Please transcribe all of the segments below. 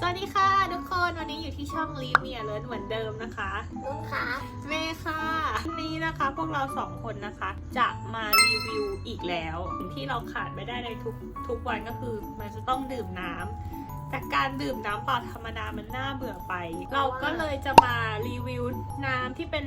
สวัสดีค่ะทุกคนวันนี้อยู่ที่ช่องลีเมียเลิศเหมือนเดิมนะคะนุ่นคะเมย์ค่ะวันนี้นะคะพวกเราสองคนนะคะ จะมารีวิวอีกแล้วสิ่งที่เราขาดไม่ได้ในทุกทุกวันก็คือ มันจะต้องดื่มน้ำ แต่การดื่มน้ำเปล่าธรรมดามันน่าเบื่อไป เราก็เลยจะมารีวิวน้ำที่เป็น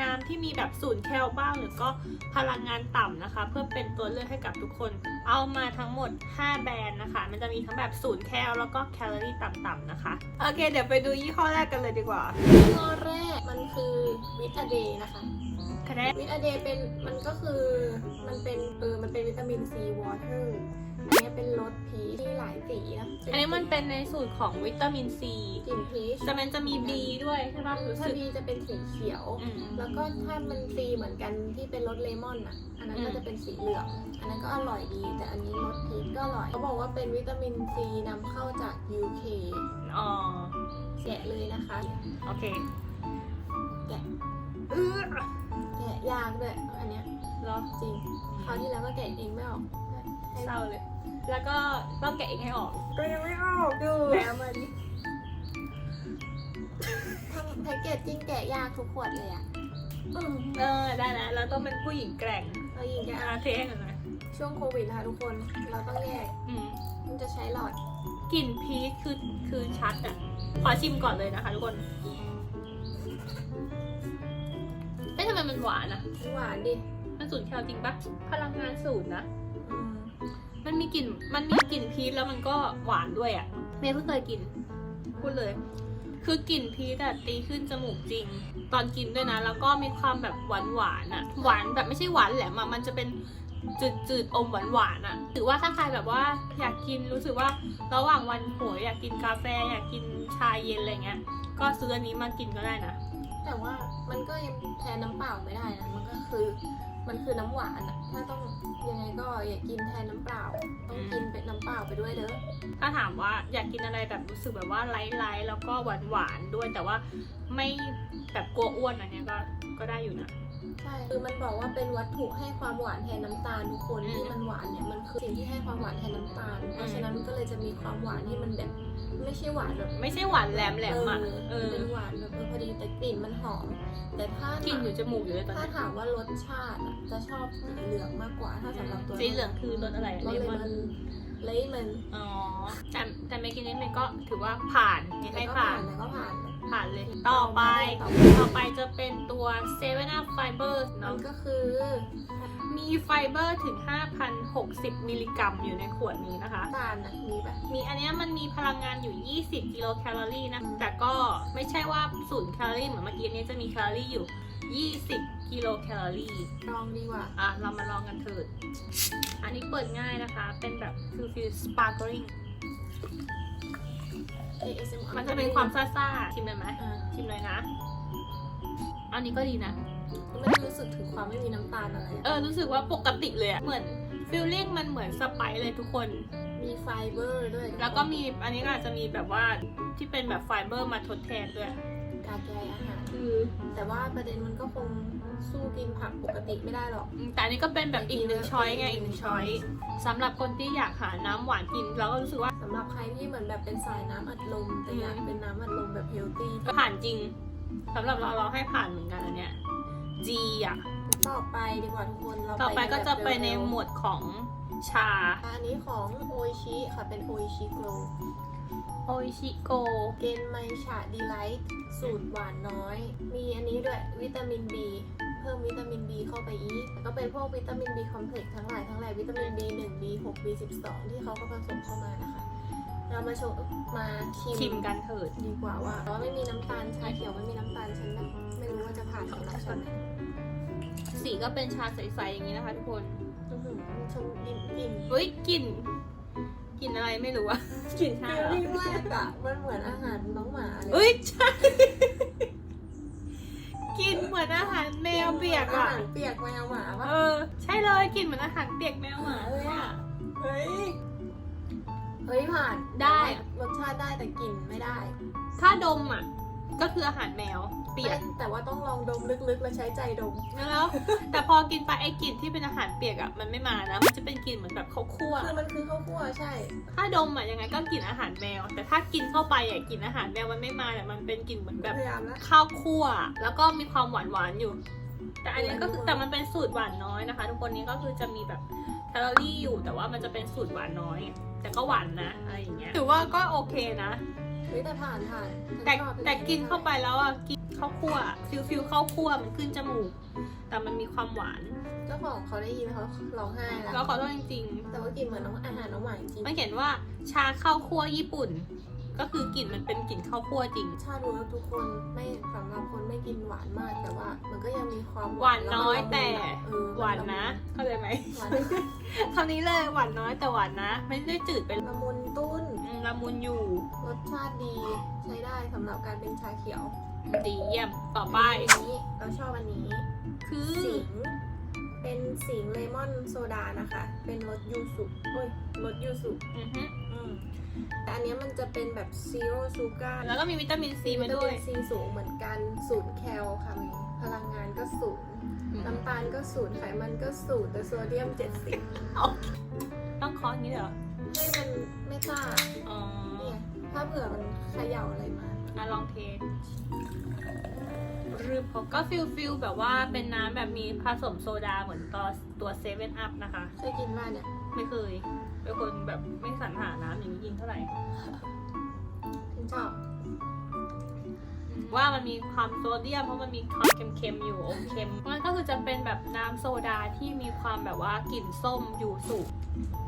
น้ำที่มีแบบศูนย์แคลบ้างหรือก็พลังงานต่ำนะคะ เพื่อเป็นตัวเลือกให้กับทุกคน เอามาทั้งหมด 5 แบรนด์นะคะ มันจะมีทั้งแบบศูนย์แคลแล้วก็แคลอรี่ต่ำๆนะคะ โอเค เดี๋ยวไปดูยี่ห้อแรกกันเลยดีกว่าข้อแรกมันคือวิตาเดย์นะคะคะแนนวิตาเดย์เป็นมันก็คือมันเป็นเออมันเป็นวิตามินซีวอเตอร์อันนี้ เป็นรสพีชที่หลายสีนะอันนี้มันเป็นในสูตรของวิตามินซีกลิ่นพีชแต่มันจะมี B ด้วยใช่ปะรู้ถ้าสึก บีจะเป็นสีเขียว อืม แล้วก็ถ้ามันซีเหมือนกันที่เป็นรสเลมอนอะ อันนั้นก็อืมจะเป็นสีเหลือง อันนั้นก็อร่อยดี แต่อันนี้รสพีชก็อร่อย เขาบอกว่าเป็นวิตามินซีนำเข้าจาก UK อ๋อ แกะเลยนะคะ โอเคแกะเออแกะยากด้วยอันเนี้ย เหรอจริงคราวที่แล้วก็แกะเองไม่ออกให้เศร้าเลย แล้วก็ต้องแกะเองให้ออก ก็ยังไม่ออกดูแล้วมาดิทำแพ็กเกจจิ้งแกะยากทุกขวดเลยอะอืมเออได้แล้วเราต้องเป็นผู้หญิงแกร่งเรายิงแกะอาเทให้หน่อยนะช่วงโควิดนะคะทุกคน เราต้องแยกอืมมันจะใช้หลอดกลิ่นพีชคือคือชัดอะขอชิมก่อนเลยนะคะทุกคนเอ๊ะทำไมมันหวานอะ หวานดิ มันศูนย์แคลจริงปะพลังงานศูนย์นะ อืม มันมีกลิ่น มันมีกลิ่นพีชแล้วมันก็หวานด้วยอะ่ะ เมย์เพิ่งเคยกิน พูดเลย คือกลิ่นพีชอะตีขึ้นจมูกจริง ตอนกินด้วยนะ แล้วก็มีความแบบหวานหวานอะหวานแบบไม่ใช่หวานแหลมอะมันจะเป็นจืดจืดอมหวานหวานอะถือว่าถ้าใครแบบว่าอยากกินรู้สึกว่าระหว่างวันโหยอยากกินกาแฟอยากกินชาเย็นอะไรเงี้ย ก็ซื้ออันนี้มากินก็ได้นะ แต่ว่ามันก็ยังแทนน้ำเปล่าไม่ได้นะ มันก็คือ มันคือน้ำหวานอะถ้าต้องยังไงก็อย่ากินแทนน้ำเปล่า ต้องกินเป็นน้ำเปล่าไปด้วยเด้อถ้าถามว่าอยากกินอะไรแบบรู้สึกแบบว่าไลท์ๆแล้วก็หวานหวานๆด้วยแต่ว่าไม่แบบกลัวอ้วนอันเนี้ยก็ก็ได้อยู่นะ ช่คือมันบอกว่าเป็นวัตถุให้ความหวานแทนน้ำตาลทุกคนอืมที่มันหวานเนี่ยมันคือสิ่งที่ให้ความหวานแทนน้ำตาล เพราะฉะนั้นมันก็เลยจะมีความหวานที่มันแบบไม่ใช่หวานแบบไม่ใช่หวานแหลมแหลมๆอะเออเป็นหวานแบบเออพอดีแต่กลิ่นมันหอม แต่ถ้ากลิ่นอยู่จมูกอยู่เลยตอนถ้านี้ถามว่ารสชาติอะจะชอบสีเหลืองมากกว่าถ้าสำหรับตัวสีเหลืองคือรสอะไรรสเลเลมมออนนเลมอนอ๋อแต่แต่เมกินนี้มันก็ถือว่าผ่านยังให้ผ่านแล้วก็ผ่าน ผ่านเลย ต่อไป ต่อไปจะเป็นตัว7 up Fiber มัเนาะนก็คือ มีไฟเบอร์ถึง 5,060 มิลลิกรัมอยู่ในขวดนี้นะคะน้ำตาลนะมีแบบมีอันเนี้ยมันมีพลังงานอยู่ 20 กิโลแคลอรี่นะ แต่ก็ไม่ใช่ว่าศูนย์แคลอรี่เหมือนเมื่อกี้อันนี้จะมีแคลอรี่อยู่ 20 กิโลแคลอรี่ ลองดีกว่า อะ เรามาลองกันเถิด อันนี้เปิดง่ายนะคะ เป็นแบบคือฟิลสปาร์กริง ASMR มันจะเป็นความซ่าๆชิมเลยไหมอ่า ชิมเลยนะ อันนี้ก็ดีนะ ไม่ได้รู้สึกถึงความไม่มีน้ำตาลอะไรอะเออรู้สึกว่าปกติเลยอะเหมือนฟิลลิ่งมันเหมือนสไปซ์เลยทุกคน มีไฟเบอร์ด้วยแล้วก็มีอันนี้ก็อาจจะมีแบบว่าที่เป็นแบบไฟเบอร์มาทดแทนด้วย กาแกอาหาร คือแต่ว่าประเด็นมันก็คง สู้กินผักปกติไม่ได้หรอก อืมแต่อันนี้ก็เป็นแบบอีกหนึ่งช้อยไงอีกหนึ่งช้อยสำหรับคนที่อยากหาน้ำหวานกินเราก็รู้สึกว่าสำหรับใครที่เหมือนแบบเป็นสายน้ำอัดลม แต่อยากเป็นน้ำอัดลมแบบเฮลตี้ก็ผ่านจริงสำหรับเราเราให้ผ่านเหมือนกันอันเนี้ย G อะ ต่อไปดีกว่าทุกคนเราต่อไปก็จะไปในแบบหมเร็ววดของชาๆอันนี้ของโออิชิค่ะเป็นโออิชิโกลโออิชิโก เกนไมชาดีไลท์สูตรหวานน้อย มีอันนี้ด้วยวิตามิน B เพิ่มวิตามิน B เข้าไปอีก ก็เป็นพวกวิตามิน B คอมเพล็กซ์ทั้งหลายทั้งหลายวิตามิน B1 B6 B12 ที่เขาก็ผสมเข้ามานะคะ เรามาชมมาชิชิมกันเถิด ดีกว่าว่าแต่ว่าไม่มีน้ำตาลชาเขียวไม่มีน้ำตาลฉันแบบไม่รู้ว่าจะผ่านสำหรับฉันไหมสีก็เป็นชาใสๆอย่างนี้นะคะทุกคนอื้อหือชมกลิ่นกลิ่นเฮ้ยกลิ่นกลิ่นอะไรไม่รู้อะกลิ่นชาฟีลเหรอลิ่งแรกอะมันเหมือนอาหารน้องหมาเลย เอ้ยใช่ กลิ่นเหมือนอาหารแมวเปียกอาอะหารเปียกแมวหมาปะเออใช่เลยกลิ่นเหมือนอาหารเปียกแมวหมาเลยอะเฮ้ย เฮ้ยผ่านได้อะรสชาติได้แต่กลิ่นไม่ได้ ถ้าดมอะก็คืออาหารแมว เปียก แต่ว่าต้องลองดมลึกๆ แล้วใช้ใจดม แล้ว แต่พอกินไปไอ้กลิ่นที่เป็นอาหารเปียกอะมันไม่มานะ มันจะเป็นกลิ่นเหมือนแบบข้าวคั่ว คือมันคือข้าวคั่วใช่ ถ้าดมอะยังไงก็กลิ่นอาหารแมว แต่ถ้ากินเข้าไปอะกลิ่นอาหารแมวมันไม่มาแต่มันเป็นกลิ่นเหมือนแบบพยายามแล้ว ข้าวคั่ว แล้วก็มีความหวานหวานๆอยู่ แต่อันนี้ก็คือหวานๆแต่มันเป็นสูตรหวานน้อยนะคะ ทุกคนนี้ก็คือจะมีแบบแคลอรี่อยู่แต่ว่ามันจะเป็นสูตรหวานน้อย แต่ก็หวานนะอะไรอย่างเงี้ยถือว่าก็โอเคนะ เฮ้ยแต่ผ่านผ่านฉันแต่ชอบแต่กินเข้าไปแล้วอะกินข้าวคั่วฟิลฟิลข้าวคั่วมันขึ้นจมูก แต่มันมีความหวาน เจ้าของเขาได้ยินเขาร้องไห้แล้วแล้วขอโทษจริงแต่ว่ากินเหมือนน้องอาหารน้องหมาจริงๆมันเขียนว่าชาข้าวคั่วญี่ปุ่น ก็คือกลิ่นมันเป็นกลิ่นข้าวคั่วจริง ชาติเวิร์กทุกคนไม่สำหรับคนไม่กินหวานมากแต่ว่า มันก็ยังมีความหวานน้อยแล้วมัละมุแต่ เออหวานนะเข้าใจไหมหวานคำนี้เลยหวานน้อยแต่หวานนะ ไม่ได้จืดเป็นละมุนตุ้นอืม ละมุนอยู่ รสชาติดีใช้ได้สำหรับการเป็นชาเขียวดีเยี่ยมต่อไป อันนี้เราชอบอันนี้ คือสิงห์เป็นสิงห์เลมอนโซดานะคะ เป็นรสยูสุโอ้ยรสยูสุอือฮึอืมแต่อันเนี้ยมันจะเป็นแบบซีโร่ซูการ์แล้วก็มีวิตามินซีมาด้วยซีสูงเหมือนกันศูนย์แคลค่ะมีพลังงานก็ศูนย์น้ำตาลก็ศูนย์ไขมันก็ศูนย์แต่โซเดียม70โอเคต้องเคออย่างนี้เหรอ ให้มันไม่ซ่าอ๋อเนี่ยถ้าเผื่อมันเขย่าอะไรมาอะลองเทสรือพอก็ฟิลฟิลแบบว่าเป็นน้ำแบบมีผสมโซดาเหมือนตัวตัวเซเว่นอัพนะคะ เคยกินมาเนี่ยไม่เคย เป็นคนแบบไม่สรรหาน้ำอย่างนี้กินเท่าไหร่ฉันชอบ ว่ามันมีความโซเดียมเพราะมันมีความเค็มๆอยู่อมเค็มมันก็คือจะเป็นแบบน้ำโซดาที่มีความแบบว่ากลิ่นส้มอยู่สูง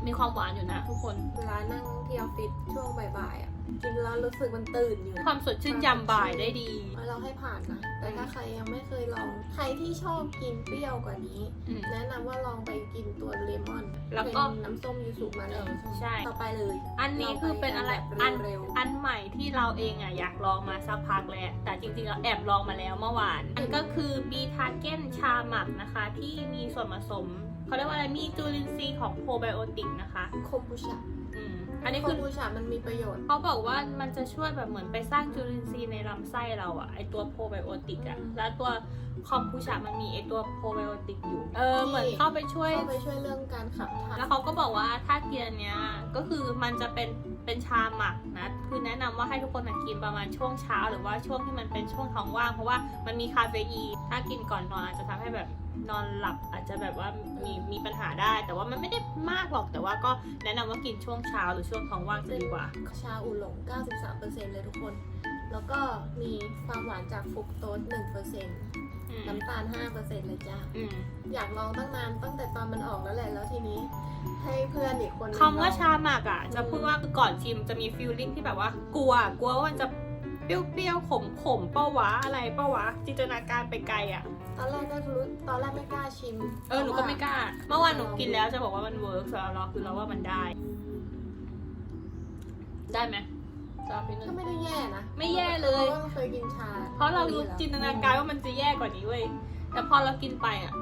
มีความหวานอยู่นะทุกคน เวลานั่งที่ออฟฟิศช่วงบ่ายๆอะ กินแล้วรู้สึกมันตื่นอยู่ความสดชื่นยามบ่ายได้ดี เราให้ผ่านนะ แต่ถ้าใครยังไม่เคยลอง ใครที่ชอบกินเปรี้ยวกว่านี้ อืมแนะนำว่าลองไปกินตัวเลมอนแล้วก็ เป็นน้ำส้มยูสุมาเลยใช่ ต่อไปเลยอันนี้คือเป็นอะไรเราไปอันแบบเร็วๆอันใหม่ที่เราเองอะอยากลองมาสักพักแล้ว แต่จริงๆเราแอบลองมาแล้วเมื่อวาน อันก็คือบีทาเกนชาหมักนะคะ ที่มีส่วนผสม เขาเรียกว่าอะไรมีจุลินทรีย์ของโปรไบโอติกนะคะโคมบูชา อืมอันนี้โคคือมบูชามันมีประโยชน์ เขาบอกว่ามันจะช่วยแบบเหมือนไปสร้างจุลินทรีย์ในลำไส้เราอะไอตัวโปรไบโอติกอะอืมแล้วตัวคอมพูชามันมีไอตัวโปรไบโอติกอยู่ เออที่ เหมือนเข้าไปช่วย เข้าไปช่วยเรื่องการขับถ่ายแล้วเขาก็บอกว่าถ้ากินอันเนี้ยก็คือมันจะเป็นเป็นชาหมักนะ คือแนะนำว่าให้ทุกคนนะกินประมาณช่วงเช้า หรือว่าช่วงที่มันเป็นช่วงท้องว่างเพราะว่ามันมีคาเฟอีนถ้ากินก่อนนอนอาจจะทำให้แบบนอนหลับอาจจะแบบว่ามีมีปัญหาได้ แต่ว่ามันไม่ได้มาก หรอกแต่ว่าก็แนะนำว่ากินช่วงเช้าหรือช่วงท้องว่างจะดีกว่า ชาอูหลง 93%เลยทุกคน แล้วก็มีความหวานจากฟรุกโตส1%อืมน้ำตาล 5%เลยจ้าอืมอยากลองตั้งนานตั้งแต่ตอนมันออกแล้วแหละ แล้วทีนี้ ให้เพื่อนอีกคนนึงคำว่าลองชาหมักอะ จะพูดว่าก่อนชิมจะมีฟีลลิ่งที่แบบว่ากลัว กลัวว่ามันจะ เปรี้ยวๆ ขมๆเป้าวะอะไรเป้าวะ จินตนาการไปไกลอะ ตอนแรกก็รู้ตอนแรกไม่กล้าชิมเออหนูก็ไม่กล้า เมื่อวานหนูกินแล้วจะบอกว่ามันเวิร์กสำหรับเราคือเราว่ามันได้ ได้ไหมจะเอาไปนึก็งไม่ได้แย่นะไม่แย่เลย พราะว่าเคยกินชาเพราะเรารู้จินตนาการว่ามันจะแย่กว่านี้เว้ย แต่พอเรากินไปอะ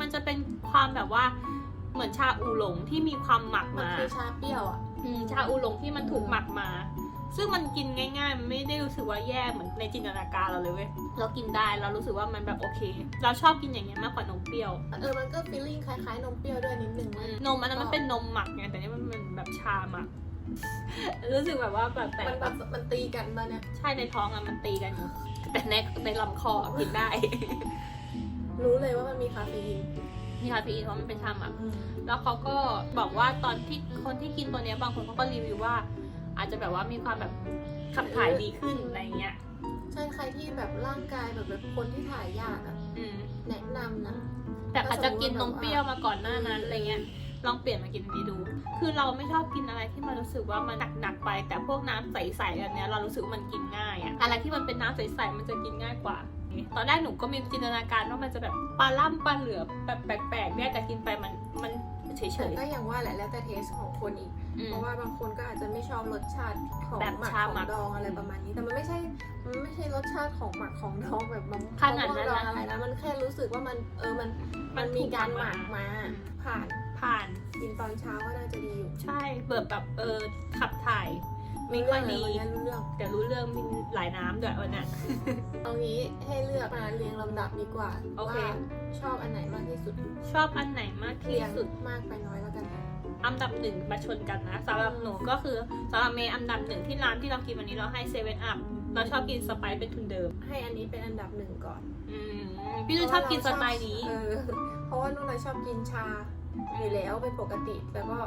มันจะเป็นความแบบว่า เหมือนชาอูหลงที่มีความหมักมันมา คือชาเปรี้ยวอะ อืมชาอูหลงที่มันถูกหมักมา ซึ่งมันกินง่ายๆ มันไม่ได้รู้สึกว่าแย่เหมือนในจินตนาการเราเลยเว้ย เรากินได้เรารู้สึกว่ามันแบบโอเค เราชอบกินอย่างเงี้ยมากกว่านมเปรี้ยว เออ มันก็ฟีลลิ่งคล้ายๆ นมเปรี้ยวด้วยนิดนึงอืเว้ยมนมอันนั้นมันเป็นนมหมักไง แต่นี่มันเป็นแบบชาหมัก รู้สึกแบบว่าแบบแต่มันแบบมันตีกันตอนเนี้ยใช่ในท้องอะมันตีกันอยู่แต่ในในลำคอกินได้ รู้เลยว่ามันมีคาเฟอีน มีคาเฟอีนเพราะมันเป็นชาหมัก แล้วเขาก็บอกว่าตอนที่คนที่กินตัวเนี้ยบางคนเขาก็รีวิวว่า อาจจะแบบว่ามีความแบบขับถ่ายดีขึ้นอะไรเงี้ยใช่ใครที่แบบร่างกายแบบแบบคนที่ถ่ายยากอะอืมแนะนำนะ แต่อาจจะกินนมเปรี้ยวมาก่อนหน้านั้นอะไรเงี้ยลองเปลี่ยนมากินอันนี้ดู คือเราไม่ชอบกินอะไรที่มันรู้สึกว่ามันหนักๆไป แต่พวกน้ำใสๆอันเนี้ยเรารู้สึกว่ามันกินง่ายอะอะไรที่มันเป็นน้ำใสๆมันจะกินง่ายกว่า ตอนแรกหนูก็มีจินตนาการว่ามันจะแบบปลาล่ำปลาเหลือแบบแปลกๆเนี่ยแต่กินไปมันมัน เฉแต่ยก็อย่างว่าแหละแล้วแต่เทสของคนอีกๆอืมเพราะว่าบางคนก็อาจจะไม่ชอบรสชาติของแบบหมักชาขหมัองกดองอะไรประมาณนี้ แต่มันไม่ใช่ มันไม่ใช่รสชาติของหมักของดองแบบมันขนาดนั้นดองนะอะไรนะ มันแค่รู้สึกว่ามันเออ มัน มัมันนถูมีกการหหมัมักกมา มา ผ่านผ่าน กินตอนเช้าก็น่าจะดีอยู่ ใช่เบิดแบบเออขับถ่ายไม่ค่อยดีรู้เรื่องเลยวันนี้รู้เรื่องแต่รู้เรื่องอมีหลายน้ำด้วยวันเนี้ยเอางี้ให้เลือกมาเรียงลำดับดีกว่าโอเค ว่าชอบอันไหนมากที่สุดชอบอันไหนมากเรีที่ยงสุด มากไปน้อยแล้วกันอันดับหนึ่งมาชนกันนะสำหรับหนูก็คือสำหรับเมย์อันดับหนึ่งที่ร้านที่เรากินวันนี้เราให้เซเว่นอัพเราชอบกินสไปซ์เป็นทุนเดิม ให้อันนี้เป็นอันดับหนึ่งก่อนอืมพี่นุ่นชอบกินสไตล์นี้ เออเพราะว่านุ่นน่ะชอบกินชาอยู่แล้วเป็นปกติแล้วก็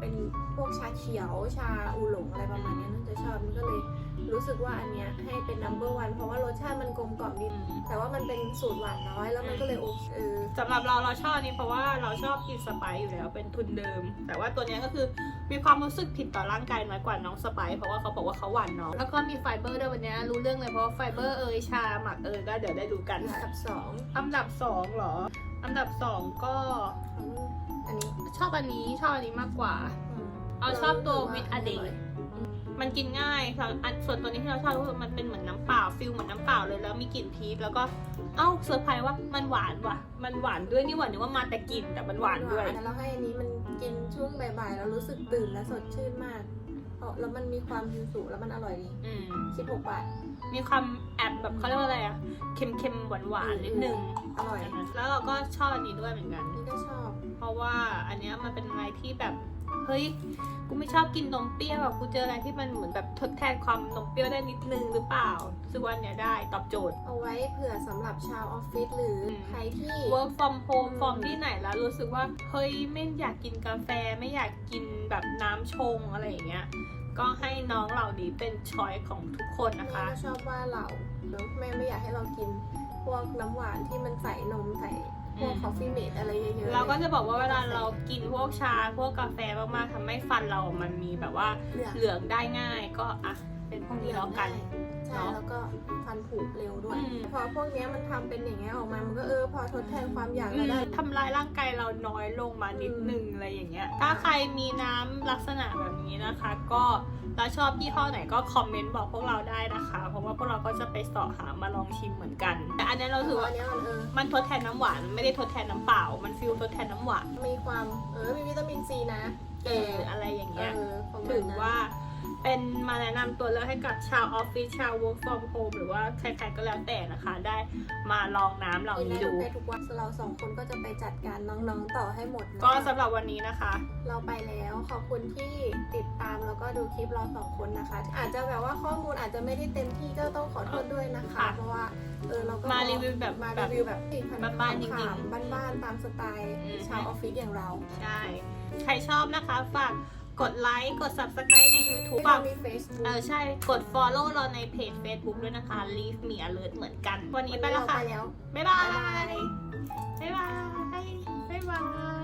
เป็นพวกชาเขียวชาอูหลงอะไรประมาณเนี้ยนุ่นจะชอบมันก็เลยรู้สึกว่าอันเนี้ยให้เป็น number one เพราะว่ารสชาติมันกลมกล่อมดีแต่ว่ามันเป็นสูตรหวานน้อย แล้วมันก็เลยโอเคเออสำหรับเราเราชอบอันนี้เพราะว่าเราชอบกินสไปซ์อยู่แล้วเป็นทุนเดิม แต่ว่าตัวเนี้ยก็คือมีความรู้สึกผิดต่อร่างกายน้อยกว่าน้องสไปซ์เพราะว่าเขาบอกว่าเขาหวานน้อยแล้วก็มีไฟเบอร์ด้วยวันเนี้ยรู้เรื่องเลยเพราะว่าไฟเบอร์เอยชาหมักเอยก็เดี๋ยวได้ดูกันอันดับสองอันดับสองเหรอ อันดับสองก็ข องนุ่นอันนี้ชอบอันนี้ชอบอันนี้มากกว่ามเอาชอบตัวรู้สึก with า a day มันกินง่ายส่วนอันส่วนตัวนี้ที่เราชอบก็คือมันเป็นเหมือนน้ำเปล่าฟิลเหมือนน้ำเปล่าเลยแล้วมีกลิ่นพีชแล้วก็เอ้าเซอร์ไพรส์ว่ามันหวานว่ะ มันหวานด้วยนี่หว่านึกว่ามาแต่กลิ่นแต่มันหวานด้วย แล้วให้อันนี้มันกินช่วงบ่ายๆแล้วรู้สึกตื่นและสดชื่นมาก เพราะแล้วมันมีความยูสุแล้วมันอร่อยดีอืม16บาท มีความแอบแบบเขาเรียกว่าอะไรอะเค็มๆ หวานๆ นิดนึงอร่อย แล้วเราก็ชอบอันนี้ด้วยเหมือนกัน นี่ก็ชอบ เพราะว่าอันเนี้ยมันเป็นอะไรที่แบบ เฮ้ยกูไม่ชอบกินนมเปรี้ยวแบบกูเจออะไรที่มันเหมือนแบบทดแทนความนมเปรี้ยวได้นิดนึงหรือเปล่าซึ่งวันเนี้ยได้ตอบโจทย์ เอาไว้เผื่อสำหรับชาวออฟฟิศหรืออม ใครที่ work from home อืม from ที่ไหนแล้วรู้สึกว่า เฮ้ยไม่อยากกินกาแฟไม่อยากกินแบบน้ำชงอะไรอย่างเงี้ยก็ให้น้องเหล่านี้เป็นช้อยของทุกคนแม่นะคะก็ชอบว่าเราเนอะแม่ไม่อยากให้เรากินพวกน้ำหวานที่มันใส่นมใส่ พวกอืมคอฟฟี่เมดอะไรเยอะๆเราก็จะบอกว่าเวลาเรากินพวกชาพวกกาแฟมากๆทำให้ฟันเรามันมีแบบว่าเหลืองเหลืองได้ง่าย ก็อะเป็นพวกนี้แล้วกัน ใช่เนอะแล้วก็ฟันผุเร็วด้วย อืม พอพวกเนี้ยมันทำเป็นอย่างเงี้ยออกมามันก็เออพอทดแทนความอยากอืเรามได้ ทำลายร่างกายเราน้อยลงมานิดนึงอะไรอย่างเงี้ย ถ้าใครมีน้ำลักษณะแบบนี้นะคะ ก็แล้วชอบยี่ห้อไหนก็คอมเมนต์บอกพวกเราได้นะคะ เพราะว่าพวกเราก็จะไปเสาะหามาลองชิมเหมือนกัน แต่อันนี้เราถือว่าอันเนี้ยมันเออ มันทดแทนน้ำหวานไม่ได้ทดแทนน้ำเปล่า มันฟิลทดแทนน้ำหวานมีความเออมีวิตามินซีนะเอออะไรอย่างเอเงี้ยอประมาณถือนั้นว่า เป็นมาแนะนำตัวเลือกให้กับชาวออฟฟิศชาว work from home หรือว่าใครๆก็แล้วแต่นะคะ ได้มาลองน้ำเหล่ากินนี้ได้ทุดูกเพศทุกวันเราสองคนก็จะไปจัดการน้องๆต่อให้หมดนะคะก็สำหรับวันนี้นะคะ เราไปแล้วขอบคุณที่ติดตามแล้วก็ดูคลิปเราสองคนนะคะ อาจจะแบบว่าข้อมูลอาจจะไม่ได้เต็มที่ก็ต้องขอโทษด้วยนะคะ ค่ะเพราะว่าเออเราก็มารีวิวแบบมาแบรีบวิวแบบที่บ้านๆจริงๆๆบ้านๆตามสไตล์อืม ชาวออฟฟิศอย่างเรา ใช่ ใครชอบนะคะ ฝาก กดไลค์ กด subscribe ใน YouTube เราฝากมี Facebook เออใช่ กด follow เราในเพจ Facebook ด้วยนะคะ Leave me alert เหมือนกัน วันนี้ไปแล้วค่ะไปแล้ว บ๊ายบาย บ๊ายบาย บ๊ายบาย